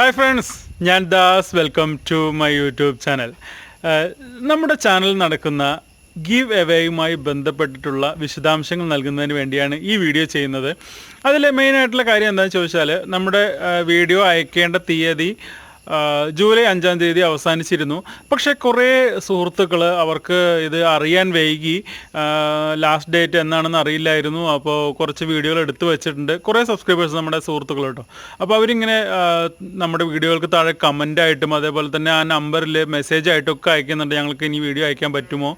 Hi friends ഞാൻ Das. Welcome to my YouTube channel നമ്മുടെ channel നടക്കുന്ന ഗീവ് എവേയുമായി ബന്ധപ്പെട്ടിട്ടുള്ള വിശദാംശങ്ങൾ നൽകുന്നതിന് വേണ്ടിയാണ് ഈ വീഡിയോ ചെയ്യുന്നത്. അതിൽ മെയിനായിട്ടുള്ള കാര്യം എന്താണെന്ന് ചോദിച്ചാൽ നമ്മുടെ വീഡിയോ അയക്കേണ്ട തീയതി ജൂലൈ അഞ്ചാം തീയതി അവസാനിച്ചിരുന്നു. പക്ഷേ കുറേ സുഹൃത്തുക്കൾ അവർക്ക് ഇത് അറിയാൻ വൈകി. ലാസ്റ്റ് ഡേറ്റ് എന്നാണെന്ന് അറിയില്ലായിരുന്നു. അപ്പോൾ കുറച്ച് വീഡിയോകൾ എടുത്തു വെച്ചിട്ടുണ്ട്. കുറേ സബ്സ്ക്രൈബേഴ്സ് നമ്മുടെ സുഹൃത്തുക്കൾ കേട്ടോ. അപ്പോൾ അവരിങ്ങനെ നമ്മുടെ വീഡിയോകൾക്ക് താഴെ കമന്റ് ആയിട്ടും അതേപോലെ തന്നെ ആ നമ്പറിൽ മെസ്സേജ് ആയിട്ടൊക്കെ അയക്കുന്നുണ്ട്. ഞങ്ങൾക്ക് ഇനി വീഡിയോ അയക്കാൻ പറ്റുമോ?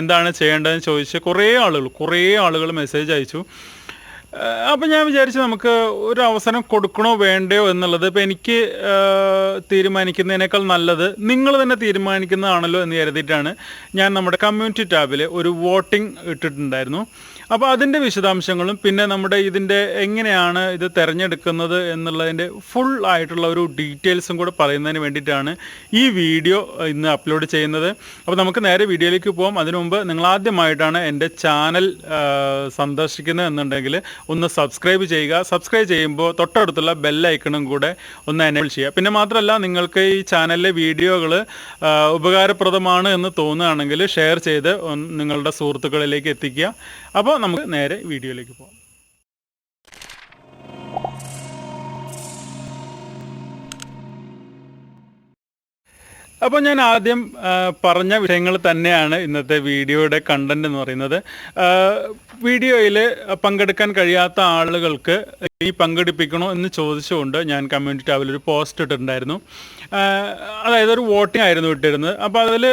എന്താണ് ചെയ്യേണ്ടതെന്ന് ചോദിച്ച് കുറേ ആളുകൾ കുറേ ആളുകൾ മെസ്സേജ് അയച്ചു. അപ്പം ഞാൻ വിചാരിച്ചു നമുക്ക് ഒരു അവസരം കൊടുക്കണോ വേണ്ടയോ എന്നുള്ളത്. ഇപ്പം എനിക്ക് തീരുമാനിക്കുന്നതിനേക്കാൾ നല്ലത് നിങ്ങൾ തന്നെ തീരുമാനിക്കുന്നതാണല്ലോ എന്ന് കരുതിയിട്ടാണ് ഞാൻ നമ്മുടെ കമ്മ്യൂണിറ്റി ടാബിൽ ഒരു വോട്ടിംഗ് ഇട്ടിട്ടുണ്ടായിരുന്നു. അപ്പോൾ അതിന്റെ വിശദാംശങ്ങളും പിന്നെ നമ്മുടെ ഇതിന്റെ എങ്ങനെയാണ് ഇത് തിരഞ്ഞെടുക്കുന്നത് എന്നുള്ളതിന്റെ ഫുൾ ആയിട്ടുള്ള ഒരു ഡീറ്റെയിൽസും കൂടെ പറയുന്നതിന് വേണ്ടിയിട്ടാണ് ഈ വീഡിയോ ഇന്ന് അപ്ലോഡ് ചെയ്യുന്നത്. അപ്പോൾ നമുക്ക് നേരെ വീഡിയോയിലേക്ക് പോകാം അതിനു മുമ്പ് നിങ്ങൾ ആദ്യമായിട്ടാണ് എന്റെ ചാനൽ സന്ദർശിക്കുന്നത് എന്നുണ്ടെങ്കിൽ ഒന്ന് സബ്സ്ക്രൈബ് ചെയ്യുക. സബ്സ്ക്രൈബ് ചെയ്യുമ്പോൾ തൊട്ടടുത്തുള്ള ബെല്ലൈക്കണും കൂടെ ഒന്ന് എനേബിൾ ചെയ്യുക. പിന്നെ മാത്രമല്ല നിങ്ങൾക്ക് ഈ ചാനലിലെ വീഡിയോകൾ ഉപകാരപ്രദമാണ് എന്ന് തോന്നുകയാണെങ്കിൽ ഷെയർ ചെയ്ത് നിങ്ങളുടെ സുഹൃത്തുക്കളിലേക്ക് എത്തിക്കുക. അപ്പോൾ നമുക്ക് നേരെ വീഡിയോയിലേക്ക് പോകാം. അപ്പോൾ ഞാൻ ആദ്യം പറഞ്ഞ വിഷയങ്ങൾ തന്നെയാണ് ഇന്നത്തെ വീഡിയോയുടെ കണ്ടന്റ് എന്ന് പറയുന്നത്. വീഡിയോയിൽ പങ്കെടുക്കാൻ കഴിയാത്ത ആളുകൾക്ക് ഈ പങ്കെടുപ്പിക്കണോ എന്ന് ചോദിച്ചുകൊണ്ട് ഞാൻ കമ്മ്യൂണിറ്റി ടാബിൽ ഒരു പോസ്റ്റ് ഇട്ടിട്ടുണ്ടായിരുന്നു. അതായത് ഒരു വോട്ടിംഗ് ആയിരുന്നു ഇട്ടിരുന്നത്. അപ്പോൾ അതിൽ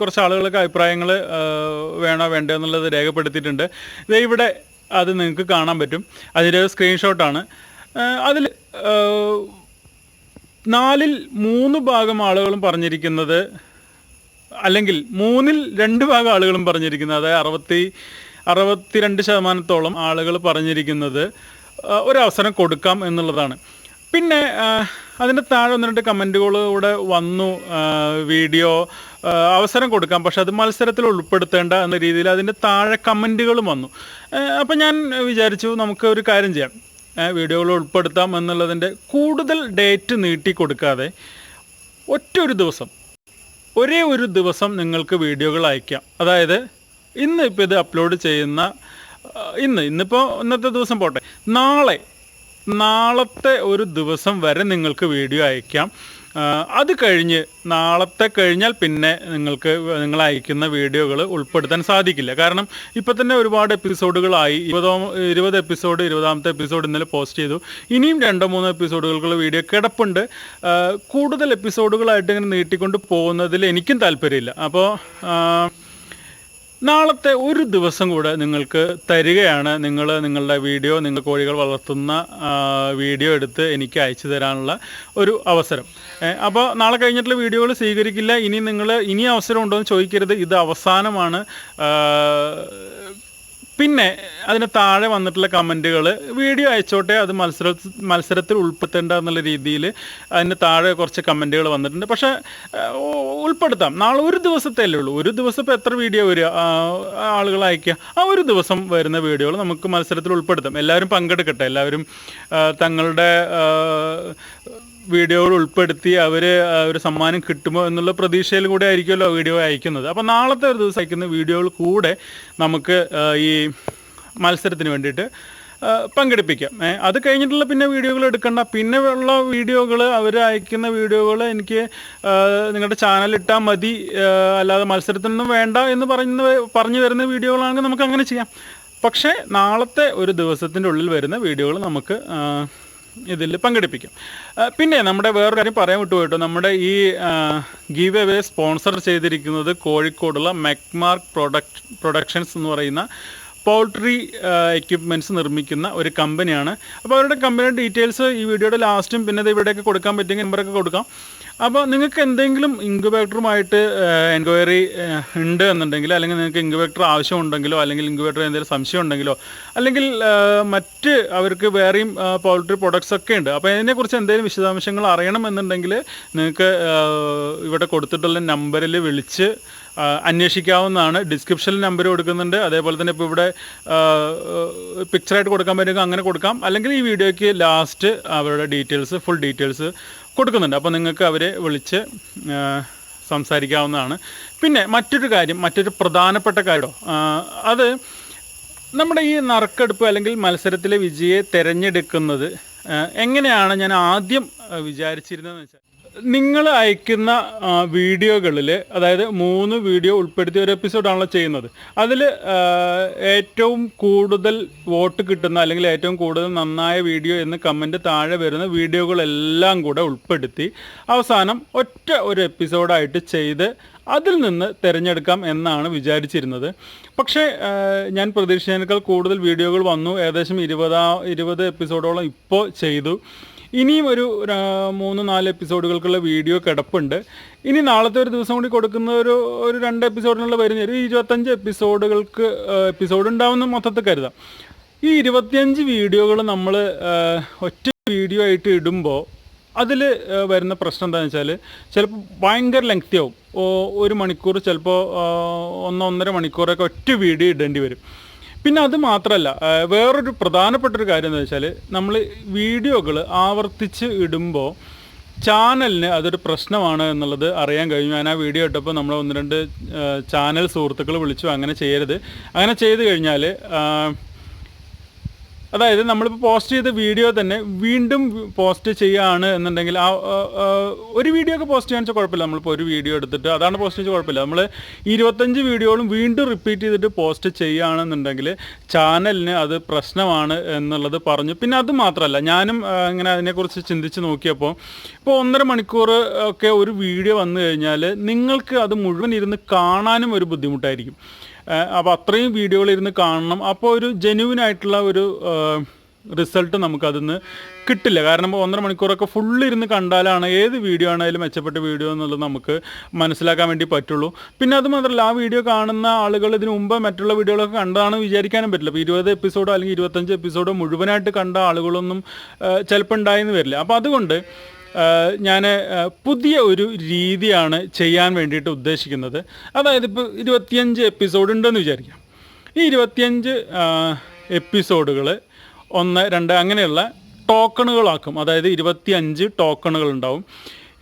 കുറച്ച് ആളുകൾക്ക് അഭിപ്രായങ്ങൾ വേണോ വേണ്ടോ എന്നുള്ളത് രേഖപ്പെടുത്തിയിട്ടുണ്ട്. ഇത് ഇവിടെ അത് നിങ്ങൾക്ക് കാണാൻ പറ്റും. അതിന്റെ ഒരു സ്ക്രീൻഷോട്ടാണ് അതിൽ നാലിൽ മൂന്ന് ഭാഗം ആളുകളും പറഞ്ഞിരിക്കുന്നത് അല്ലെങ്കിൽ മൂന്നിൽ രണ്ട് ഭാഗം ആളുകളും പറഞ്ഞിരിക്കുന്നത് അതായത് അറുപത്തി അറുപത്തിരണ്ട് ശതമാനത്തോളം ആളുകൾ പറഞ്ഞിരിക്കുന്നത് ഒരവസരം കൊടുക്കാം എന്നുള്ളതാണ്. പിന്നെ അതിന്റെ താഴെ ഒന്ന് രണ്ട് കമന്റുകളൂടെ വന്നു വീഡിയോ അവസരം കൊടുക്കാം പക്ഷെ അത് മത്സരത്തിൽ ഉൾപ്പെടുത്തേണ്ട എന്ന രീതിയിൽ അതിന്റെ താഴെ കമന്റുകളും വന്നു. അപ്പം ഞാൻ വിചാരിച്ചു നമുക്ക് ഒരു കാര്യം ചെയ്യാം. വീഡിയോകൾ ഉൾപ്പെടുത്താം എന്നുള്ളതിന്റെ കൂടുതൽ ഡേറ്റ് നീട്ടി കൊടുക്കാതെ ഒറ്റ ഒരു ദിവസം ഒരേ ഒരു ദിവസം നിങ്ങൾക്ക് വീഡിയോകൾ അയക്കാം. അതായത് ഇന്ന് ഇപ്പോൾ ഇത് അപ്ലോഡ് ചെയ്യുന്ന ഇന്ന് ഇന്നിപ്പോൾ ഇന്നത്തെ ദിവസം പോട്ടെ. നാളെ നാളത്തെ ഒരു ദിവസം വരെ നിങ്ങൾക്ക് വീഡിയോ അയക്കാം. അത് കഴിഞ്ഞ് നാളത്തെ കഴിഞ്ഞാൽ പിന്നെ നിങ്ങൾക്ക് നിങ്ങൾ അയക്കുന്ന വീഡിയോകൾ ഉൾപ്പെടുത്താൻ സാധിക്കില്ല. കാരണം ഇപ്പം തന്നെ ഒരുപാട് എപ്പിസോഡുകളായി ഇരുപതോ ഇരുപത് എപ്പിസോഡ് ഇരുപതാമത്തെ എപ്പിസോഡ് ഇന്നലെ പോസ്റ്റ് ചെയ്തു. ഇനിയും രണ്ടോ മൂന്നോ എപ്പിസോഡുകൾക്കുള്ള വീഡിയോ കിടപ്പുണ്ട്. കൂടുതൽ എപ്പിസോഡുകളായിട്ട് ഇങ്ങനെ നീട്ടിക്കൊണ്ട് പോകുന്നതിൽ എനിക്കും താല്പര്യമില്ല. അപ്പോൾ നാളത്തെ ഒരു ദിവസം കൂടെ നിങ്ങൾക്ക് തരികയാണ്. നിങ്ങൾ നിങ്ങളുടെ വീഡിയോ നിങ്ങൾ കോഴികൾ വളർത്തുന്ന വീഡിയോ എടുത്ത് എനിക്ക് അയച്ചു തരാനുള്ള ഒരു അവസരം. അപ്പോൾ നാളെ കഴിഞ്ഞിട്ടുള്ള വീഡിയോകൾ സ്വീകരിക്കില്ല. ഇനി നിങ്ങൾ ഇനി അവസരം ഉണ്ടോ എന്ന് ചോദിക്കരുത്. ഇത് അവസാനമാണ്. പിന്നെ അതിന് താഴെ വന്നിട്ടുള്ള കമന്റുകൾ വീഡിയോ അയച്ചോട്ടെ അത് മത്സര മത്സരത്തിൽ ഉൾപ്പെടുത്തേണ്ട എന്നുള്ള രീതിയിൽ അതിന് താഴെ കുറച്ച് കമന്റുകൾ വന്നിട്ടുണ്ട്. പക്ഷേ ഉൾപ്പെടുത്താം. നാളെ ഒരു ദിവസത്തെ അല്ലേ ഉള്ളൂ. ഒരു ദിവസം ഇപ്പോൾ എത്ര വീഡിയോ വരിക? ആളുകൾ അയക്കുക. ആ ഒരു ദിവസം വരുന്ന വീഡിയോകൾ നമുക്ക് മത്സരത്തിൽ ഉൾപ്പെടുത്താം. എല്ലാവരും പങ്കെടുക്കട്ടെ. എല്ലാവരും തങ്ങളുടെ വീഡിയോകൾ ഉൾപ്പെടുത്തി അവർ ഒരു സമ്മാനം കിട്ടുമോ എന്നുള്ള പ്രതീക്ഷയിൽ കൂടെ ആയിരിക്കുമല്ലോ വീഡിയോ അയക്കുന്നത്. അപ്പോൾ നാളത്തെ ഒരു ദിവസം അയക്കുന്ന വീഡിയോകൾ കൂടെ നമുക്ക് ഈ മത്സരത്തിന് വേണ്ടിയിട്ട് പങ്കെടുപ്പിക്കാം. അത് കഴിഞ്ഞിട്ടുള്ള പിന്നെ വീഡിയോകൾ എടുക്കണ്ട. പിന്നെ ഉള്ള വീഡിയോകൾ അവർ അയക്കുന്ന വീഡിയോകൾ എനിക്ക് നിങ്ങളുടെ ചാനൽ ഇട്ടാൽ മതി. അല്ലാതെ മത്സരത്തിനൊന്നും വേണ്ട എന്ന് പറയുന്ന പറഞ്ഞു വരുന്ന വീഡിയോകളാണെങ്കിൽ നമുക്ക് അങ്ങനെ ചെയ്യാം. പക്ഷേ നാളത്തെ ഒരു ദിവസത്തിന്റെ ഉള്ളിൽ വരുന്ന വീഡിയോകൾ നമുക്ക് ഇതിൽ പങ്കെടുപ്പിക്കും. പിന്നെ നമ്മുടെ വേറൊരു കാര്യം പറയാൻ വിട്ടുപോയിട്ടോ. നമ്മുടെ ഈ ഗീവ് എവേ സ്പോൺസർ ചെയ്തിരിക്കുന്നത് കോഴിക്കോടുള്ള മെക്മാർക്ക് പ്രൊഡക്ട് പ്രൊഡക്ഷൻസ് എന്ന് പറയുന്ന പോൾട്രി എക്യുപ്മെന്റ്സ് നിർമ്മിക്കുന്ന ഒരു കമ്പനിയാണ്. അപ്പോൾ അവരുടെ കമ്പനിയുടെ ഡീറ്റെയിൽസ് ഈ വീഡിയോയുടെ ലാസ്റ്റും പിന്നെ ഇവിടെയൊക്കെ കൊടുക്കാൻ പറ്റുമെങ്കിൽ നമ്പറൊക്കെ കൊടുക്കാം. അപ്പോൾ നിങ്ങൾക്ക് എന്തെങ്കിലും ഇൻക്യുബേറ്ററുമായിട്ട് എൻക്വയറി ഉണ്ട് എന്നുണ്ടെങ്കിൽ അല്ലെങ്കിൽ നിങ്ങൾക്ക് ഇൻക്യുബേറ്റർ ആവശ്യമുണ്ടെങ്കിലോ അല്ലെങ്കിൽ ഇൻക്യുബേറ്റർ എന്തെങ്കിലും സംശയം ഉണ്ടെങ്കിലോ അല്ലെങ്കിൽ മറ്റ് അവർക്ക് വേറെയും പൗൾട്രി പ്രൊഡക്ട്സ് ഒക്കെ ഉണ്ട്. അപ്പോൾ അതിനെക്കുറിച്ച് എന്തെങ്കിലും വിശദാംശങ്ങൾ അറിയണം എന്നുണ്ടെങ്കിൽ നിങ്ങൾക്ക് ഇവിടെ കൊടുത്തിട്ടുള്ള നമ്പറിൽ വിളിച്ച് അന്വേഷിക്കാവുന്നതാണ്. ഡിസ്ക്രിപ്ഷനിൽ നമ്പർ കൊടുക്കുന്നുണ്ട്. അതേപോലെ തന്നെ ഇപ്പോൾ ഇവിടെ പിക്ചറായിട്ട് കൊടുക്കാൻ പറ്റുമെങ്കിൽ അങ്ങനെ കൊടുക്കാം. അല്ലെങ്കിൽ ഈ വീഡിയോയ്ക്ക് ലാസ്റ്റ് അവരുടെ ഡീറ്റെയിൽസ് ഫുൾ ഡീറ്റെയിൽസ് കൊടുക്കുന്നുണ്ട്. അപ്പോൾ നിങ്ങൾക്ക് അവരെ വിളിച്ച് സംസാരിക്കാവുന്നതാണ്. പിന്നെ മറ്റൊരു കാര്യം മറ്റൊരു പ്രധാനപ്പെട്ട കാര്യമോ അത് നമ്മുടെ ഈ നറുക്കെടുപ്പ് അല്ലെങ്കിൽ മത്സരത്തിലെ വിജയെ തിരഞ്ഞെടുക്കുന്നത് എങ്ങനെയാണ് ഞാൻ ആദ്യം വിചാരിച്ചിരുന്നതെന്ന് വെച്ചാൽ നിങ്ങൾ അയക്കുന്ന വീഡിയോകളിൽ അതായത് മൂന്ന് വീഡിയോ ഉൾപ്പെടുത്തിയ ഒരു എപ്പിസോഡാണല്ലോ ചെയ്യുന്നത്. അതിൽ ഏറ്റവും കൂടുതൽ വോട്ട് കിട്ടുന്ന അല്ലെങ്കിൽ ഏറ്റവും കൂടുതൽ നന്നായ വീഡിയോ എന്ന് കമന്റ് താഴെ വരുന്ന വീഡിയോകളെല്ലാം കൂടെ ഉൾപ്പെടുത്തി അവസാനം ഒറ്റ ഒരു എപ്പിസോഡായിട്ട് ചെയ്ത് അതിൽ നിന്ന് തിരഞ്ഞെടുക്കാം എന്നാണ് വിചാരിച്ചിരുന്നത്. പക്ഷേ ഞാൻ പ്രതീക്ഷിച്ചതിനേക്കാൾ കൂടുതൽ വീഡിയോകൾ വന്നു. ഏകദേശം ഇരുപതാ ഇരുപത് എപ്പിസോഡോളം ഇപ്പോൾ ചെയ്തു. ഇനിയും ഒരു മൂന്ന് നാല് എപ്പിസോഡുകൾക്കുള്ള വീഡിയോ കിടപ്പുണ്ട്. ഇനി നാളത്തെ ഒരു ദിവസം കൂടി കൊടുക്കുന്ന ഒരു ഒരു രണ്ട് എപ്പിസോഡിനുള്ള വരുന്ന ഒരു ഇരുപത്തഞ്ച് എപ്പിസോഡുകൾക്ക് എപ്പിസോഡ് ഉണ്ടാവുന്ന മൊത്തത്തിൽ കരുതാം. ഈ ഇരുപത്തിയഞ്ച് വീഡിയോകൾ നമ്മൾ ഒറ്റ വീഡിയോ ആയിട്ട് ഇടുമ്പോൾ അതിൽ വരുന്ന പ്രശ്നം എന്താണെന്ന് വെച്ചാൽ ചിലപ്പോൾ ഭയങ്കര ലെങ്തി ആവും ഒരു മണിക്കൂർ ചിലപ്പോൾ ഒന്നൊന്നര മണിക്കൂറൊക്കെ ഒറ്റ വീഡിയോ ഇടേണ്ടി വരും. പിന്നെ അത് മാത്രമല്ല വേറൊരു പ്രധാനപ്പെട്ട ഒരു കാര്യം എന്ന് വെച്ചാൽ നമ്മൾ വീഡിയോകൾ ആവർത്തിച്ച് ഇടുമ്പോൾ ചാനലിന് അതൊരു പ്രശ്നമാണ് എന്നുള്ളത് അറിയാൻ കഴിഞ്ഞു. ഞാൻ ആ വീഡിയോ ഇട്ടപ്പോൾ നമ്മൾ ഒന്ന് രണ്ട് ചാനൽ സുഹൃത്തുക്കൾ വിളിച്ചു അങ്ങനെ ചെയ്യരുത്. അങ്ങനെ ചെയ്ത് കഴിഞ്ഞാൽ അതായത് നമ്മളിപ്പോൾ പോസ്റ്റ് ചെയ്ത വീഡിയോ തന്നെ വീണ്ടും പോസ്റ്റ് ചെയ്യുകയാണ് എന്നുണ്ടെങ്കിൽ ആ ഒരു വീഡിയോ ഒക്കെ പോസ്റ്റ് ചെയ്യാൻ വെച്ചാൽ കുഴപ്പമില്ല. നമ്മളിപ്പോൾ ഒരു വീഡിയോ എടുത്തിട്ട് അതാണ് പോസ്റ്റ് ചെയ്ത് കുഴപ്പമില്ല. നമ്മൾ ഇരുപത്തഞ്ച് വീഡിയോകളും വീണ്ടും റിപ്പീറ്റ് ചെയ്തിട്ട് പോസ്റ്റ് ചെയ്യുകയാണെന്നുണ്ടെങ്കിൽ ചാനലിന് അത് പ്രശ്നമാണ് എന്നുള്ളത് പറഞ്ഞു. പിന്നെ അത് മാത്രമല്ല ഞാനും ഇങ്ങനെ അതിനെക്കുറിച്ച് ചിന്തിച്ച് നോക്കിയപ്പോൾ ഇപ്പോൾ ഒന്നര മണിക്കൂർ ഒക്കെ ഒരു വീഡിയോ വന്നു കഴിഞ്ഞാൽ നിങ്ങൾക്ക് അത് മുഴുവൻ ഇരുന്ന് കാണാനും ഒരു ബുദ്ധിമുട്ടായിരിക്കും. അപ്പോൾ അത്രയും വീഡിയോകൾ ഇരുന്ന് കാണണം. അപ്പോൾ ഒരു ജെന്യൂൻ ആയിട്ടുള്ള ഒരു റിസൾട്ട് നമുക്കതിന്ന് കിട്ടില്ല. കാരണം ഒന്നര മണിക്കൂറൊക്കെ ഫുള്ള് ഇരുന്ന് കണ്ടാലാണ് ഏത് വീഡിയോ ആണെങ്കിലും മെച്ചപ്പെട്ട വീഡിയോ എന്നുള്ളത് നമുക്ക് മനസ്സിലാക്കാൻ വേണ്ടി പറ്റുള്ളൂ. പിന്നെ അത് മാത്രമല്ല ആ വീഡിയോ കാണുന്ന ആളുകൾ ഇതിനു മുമ്പ് മറ്റുള്ള വീഡിയോകളൊക്കെ കണ്ടതാണെന്ന് വിചാരിക്കാനും പറ്റില്ല. ഇപ്പോൾ ഇരുപത് എപ്പിസോഡോ അല്ലെങ്കിൽ ഇരുപത്തഞ്ച് എപ്പിസോഡോ മുഴുവനായിട്ട് കണ്ട ആളുകളൊന്നും ചിലപ്പോൾ ഉണ്ടായെന്ന് വരില്ല. അപ്പോൾ അതുകൊണ്ട് ഞാൻ പുതിയ ഒരു രീതിയാണ് ചെയ്യാൻ വേണ്ടിയിട്ട് ഉദ്ദേശിക്കുന്നത്. അതായത് ഇപ്പോൾ ഇരുപത്തിയഞ്ച് എപ്പിസോഡ് ഉണ്ടെന്ന് വിചാരിക്കാം. ഈ ഇരുപത്തിയഞ്ച് എപ്പിസോഡുകൾ ഒന്ന് രണ്ട് അങ്ങനെയുള്ള ടോക്കണുകളാക്കും അതായത് ഇരുപത്തിയഞ്ച് ടോക്കണുകൾ ഉണ്ടാവും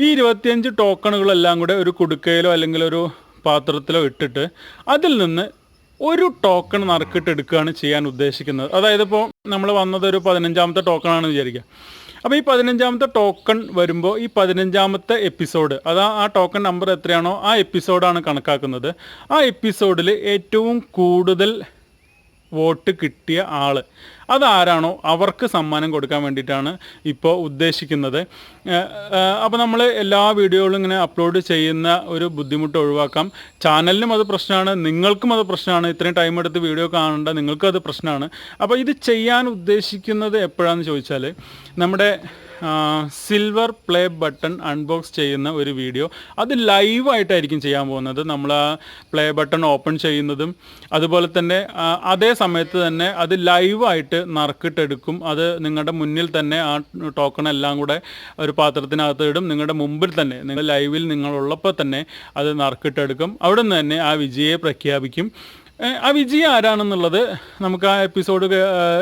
ഈ ഇരുപത്തിയഞ്ച് ടോക്കണുകളെല്ലാം കൂടെ ഒരു കുടുക്കയിലോ അല്ലെങ്കിൽ ഒരു പാത്രത്തിലോ ഇട്ടിട്ട് അതിൽ നിന്ന് ഒരു ടോക്കൺ നറുക്കിട്ട് എടുക്കുകയാണ് ചെയ്യാൻ ഉദ്ദേശിക്കുന്നത്. അതായത് ഇപ്പോൾ നമ്മൾ വന്നത് ഒരു പതിനഞ്ചാമത്തെ ടോക്കണാണെന്ന് വിചാരിക്കുക അപ്പോൾ ഈ പതിനഞ്ചാമത്തെ ടോക്കൺ വരുമ്പോൾ ഈ പതിനഞ്ചാമത്തെ എപ്പിസോഡ് അതാ ആ ടോക്കൺ നമ്പർ എത്രയാണോ ആ എപ്പിസോഡാണ് കണക്കാക്കുന്നത്. ആ എപ്പിസോഡിൽ ഏറ്റവും കൂടുതൽ വോട്ട് കിട്ടിയ ആൾ അതാരാണോ അവർക്ക് സമ്മാനം കൊടുക്കാൻ വേണ്ടിയിട്ടാണ് ഇപ്പോൾ ഉദ്ദേശിക്കുന്നത്. അപ്പോൾ നമ്മൾ എല്ലാ വീഡിയോകളും ഇങ്ങനെ അപ്ലോഡ് ചെയ്യുന്ന ഒരു ബുദ്ധിമുട്ട് ഒഴിവാക്കാം. ചാനലിനും അത് പ്രശ്നമാണ് നിങ്ങൾക്കും അത് പ്രശ്നമാണ്. ഇത്രയും ടൈം എടുത്ത് വീഡിയോ കാണേണ്ട നിങ്ങൾക്കും അത് പ്രശ്നമാണ്. അപ്പോൾ ഇത് ചെയ്യാൻ ഉദ്ദേശിക്കുന്നത് എപ്പോഴാണെന്ന് ചോദിച്ചാൽ നമ്മുടെ സിൽവർ പ്ലേ ബട്ടൺ അൺബോക്സ് ചെയ്യുന്ന ഒരു വീഡിയോ അത് ലൈവായിട്ടായിരിക്കും ചെയ്യാൻ പോകുന്നത്. നമ്മൾ ആ പ്ലേ ബട്ടൺ ഓപ്പൺ ചെയ്യുന്നതും അതുപോലെ തന്നെ അതേ സമയത്ത് തന്നെ അത് ലൈവായിട്ട് നറുക്കിട്ടെടുക്കും. അത് നിങ്ങളുടെ മുന്നിൽ തന്നെ ആ ടോക്കൺ എല്ലാം കൂടെ ഒരു പാത്രത്തിനകത്ത് ഇടും. നിങ്ങളുടെ മുമ്പിൽ തന്നെ നിങ്ങൾ ലൈവിൽ നിങ്ങളുള്ളപ്പോൾ തന്നെ അത് നറുക്കിട്ടെടുക്കും. അവിടെ നിന്ന് തന്നെ ആ വിജയെ പ്രഖ്യാപിക്കും. ആ വിജയ് ആരാണെന്നുള്ളത് നമുക്ക് ആ എപ്പിസോഡ്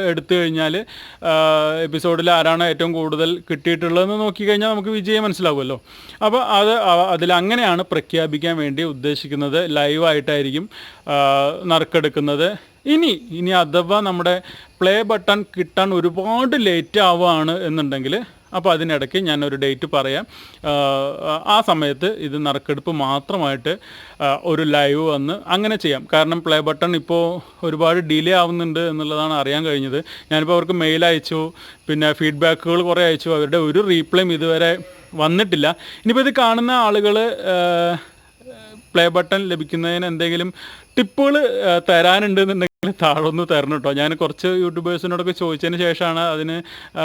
എടുത്തു കഴിഞ്ഞാൽ എപ്പിസോഡിൽ ആരാണ് ഏറ്റവും കൂടുതൽ കിട്ടിയിട്ടുള്ളതെന്ന് നോക്കിക്കഴിഞ്ഞാൽ നമുക്ക് വിജയം മനസ്സിലാവുമല്ലോ. അപ്പോൾ അത് അതിൽ അങ്ങനെയാണ് പ്രഖ്യാപിക്കാൻ വേണ്ടി ഉദ്ദേശിക്കുന്നത്. ലൈവായിട്ടായിരിക്കും നറുക്കെടുക്കുന്നത്. ഇനി ഇനി അഥവാ നമ്മുടെ പ്ലേ ബട്ടൺ കിട്ടാൻ ഒരുപാട് ലേറ്റ് ആവുകയാണ് എന്നുണ്ടെങ്കിൽ അപ്പോൾ അതിനിടയ്ക്ക് ഞാനൊരു ഡേറ്റ് പറയാം. ആ സമയത്ത് ഇത് നറുക്കെടുപ്പ് മാത്രമായിട്ട് ഒരു ലൈവ് വന്ന് അങ്ങനെ ചെയ്യാം. കാരണം പ്ലേ ബട്ടൺ ഇപ്പോൾ ഒരുപാട് ഡിലേ ആവുന്നുണ്ട് എന്നുള്ളതാണ് അറിയാൻ കഴിഞ്ഞത്. ഞാനിപ്പോൾ അവർക്ക് മെയിൽ അയച്ചു പിന്നെ ഫീഡ്ബാക്കുകൾ കുറേ അയച്ചു. അവരുടെ ഒരു റീപ്ലൈയും ഇതുവരെ വന്നിട്ടില്ല. ഇനിയിപ്പോൾ ഇത് കാണുന്ന ആളുകൾ പ്ലേ ബട്ടൺ ലഭിക്കുന്നതിന് എന്തെങ്കിലും ടിപ്പുകൾ തരാനുണ്ട് എന്നുണ്ടെങ്കിൽ താഴൊന്ന് തരണം കേട്ടോ ഞാൻ കുറച്ച് യൂട്യൂബേഴ്സിനോടൊക്കെ ചോദിച്ചതിന് ശേഷമാണ് അതിന്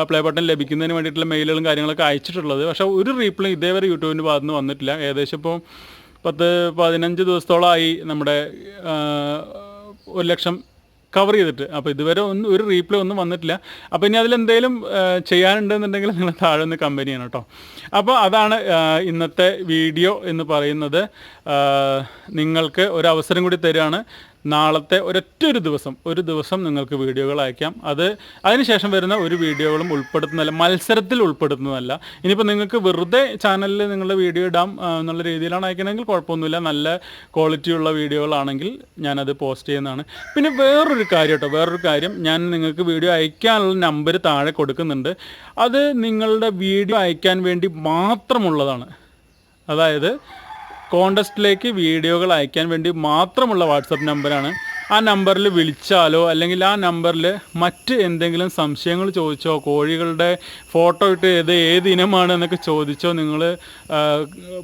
പ്ലേ ബട്ടൺ ലഭിക്കുന്നതിന് വേണ്ടിയിട്ടുള്ള മെയിലുകളും കാര്യങ്ങളൊക്കെ അയച്ചിട്ടുള്ളത്. പക്ഷെ ഒരു റീപ്ലൈ ഇതേവരെ യൂട്യൂബിന്റെ ഭാഗത്തുനിന്ന് വന്നിട്ടില്ല. ഏകദേശം ഇപ്പോൾ പത്ത് പതിനഞ്ച് ദിവസത്തോളമായി നമ്മുടെ ഒരു ലക്ഷം കവർ ചെയ്തിട്ട്. അപ്പോൾ ഇതുവരെ ഒന്നും ഒരു റീപ്ലൈ ഒന്നും വന്നിട്ടില്ല. അപ്പോൾ ഇനി അതിലെന്തെങ്കിലും ചെയ്യാനുണ്ടെന്നുണ്ടെങ്കിൽ നിങ്ങൾ താഴെ ഒന്ന് കമ്പനി ചെയ്യണം കേട്ടോ അപ്പോൾ അതാണ് ഇന്നത്തെ വീഡിയോ എന്ന് പറയുന്നത്. നിങ്ങൾക്ക് ഒരു അവസരം കൂടി തരികയാണ് നാളത്തെ ഒരൊറ്റ ഒരു ദിവസം ഒരു ദിവസം നിങ്ങൾക്ക് വീഡിയോകൾ അയക്കാം. അത് അതിനുശേഷം വരുന്ന ഒരു വീഡിയോകളും ഉൾപ്പെടുത്തുന്നതല്ല മത്സരത്തിൽ ഉൾപ്പെടുത്തുന്നതല്ല. ഇനിയിപ്പോൾ നിങ്ങൾക്ക് വെറുതെ ചാനലിൽ നിങ്ങളുടെ വീഡിയോ ഇടാം എന്നുള്ള രീതിയിലാണ് അയക്കണമെങ്കിൽ കുഴപ്പമൊന്നുമില്ല. നല്ല ക്വാളിറ്റിയുള്ള വീഡിയോകളാണെങ്കിൽ ഞാനത് പോസ്റ്റ് ചെയ്യുന്നതാണ്. പിന്നെ വേറൊരു കാര്യം കേട്ടോ വേറൊരു കാര്യം. ഞാൻ നിങ്ങൾക്ക് വീഡിയോ അയക്കാനുള്ള നമ്പർ താഴെ കൊടുക്കുന്നുണ്ട്. അത് നിങ്ങളുടെ വീഡിയോ അയക്കാൻ വേണ്ടി മാത്രമുള്ളതാണ്. അതായത് കോണ്ടസ്റ്റിലേക്ക് വീഡിയോകൾ അയക്കാൻ വേണ്ടി മാത്രമുള്ള വാട്സപ്പ് നമ്പറാണ് ആ നമ്പറിൽ വിളിച്ചാലോ അല്ലെങ്കിൽ ആ നമ്പറിൽ മറ്റ് എന്തെങ്കിലും സംശയങ്ങൾ ചോദിച്ചോ കോഴികളുടെ ഫോട്ടോ ഇട്ട് ഏത് ഏത് ഇനമാണ് എന്നൊക്കെ ചോദിച്ചോ നിങ്ങൾ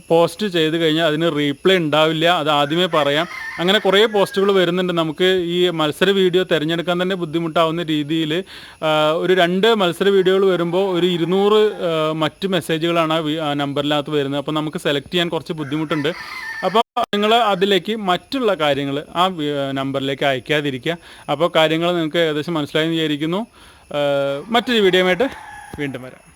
പോസ്റ്റ് ചെയ്ത് കഴിഞ്ഞാൽ അതിന് റീപ്ലൈ ഉണ്ടാവില്ല അത് ആദ്യമേ പറയാം. അങ്ങനെ കുറേ പോസ്റ്റുകൾ വരുന്നുണ്ട്. നമുക്ക് ഈ മത്സര വീഡിയോ തിരഞ്ഞെടുക്കാൻ തന്നെ ബുദ്ധിമുട്ടാവുന്ന രീതിയിൽ ഒരു രണ്ട് മത്സര വീഡിയോകൾ വരുമ്പോൾ ഒരു ഇരുന്നൂറ് മറ്റ് മെസ്സേജുകളാണ് ആ നമ്പറിനകത്ത് വരുന്നത്. അപ്പോൾ നമുക്ക് സെലക്ട് ചെയ്യാൻ കുറച്ച് ബുദ്ധിമുട്ടുണ്ട്. അപ്പോൾ നിങ്ങൾ അതിലേക്ക് മറ്റുള്ള കാര്യങ്ങൾ ആ വി- നമ്പറിലേക്ക് അയക്കാതിരിക്കുക. അപ്പോൾ കാര്യങ്ങൾ നിങ്ങൾക്ക് ഏകദേശം മനസ്സിലായെന്ന് വിചാരിക്കുന്നു. മറ്റൊരു വീഡിയോയുമായിട്ട് വീണ്ടും വരാം.